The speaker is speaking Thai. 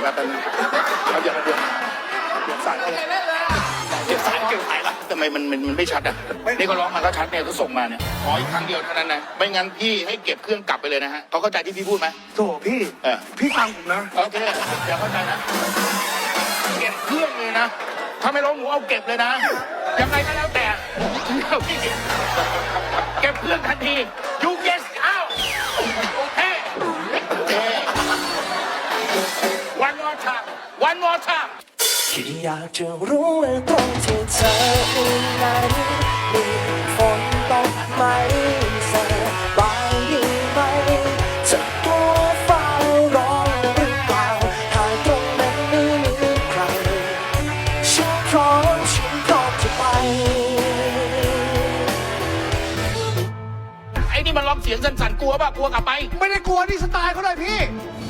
พี่ขอแบบนึงเอาอย่างเดียวเดี๋ยวสายให้เก็บสายเก็บสายละทำไมมันมันมันไม่ชัดอะนี่ก็ร้องมาก็ชัดเนี่ยก็ส่งมาเนี่ยขออีกครั้งเดียวเท่านั้นนะไม่งั้นพี่ให้เก็บเครื่องกลับไปเลยนะฮะเขาเข้าใจที่พี่พูดไหมโถพี่ เออพี่ฟังผมนะ โอเคเดี๋ยวเข้าใจนะเก็บเครื่องเลยนะถ้าไม่ร้องหนูเอาเก็บเลยนะยังไงก็แล้วแต่เอาพี่เก็บเครื่องทันที time one more time แค่อยากจะรู้ว่าตรงที่เธออยู่นั้นมีฝนตกไหมสบายดีไหมจะตัวเฝ้ารอหรือเปล่าหากตรงนั้นไม่มีใครฉันพร้อมฉันพร้อมจะไป ไอ้นี่มันร้องเสียงสั่นๆกลัวป่ะกลัวกลับไป ไม่ได้กลัวนี่สไตล์เขาเลยพี่เ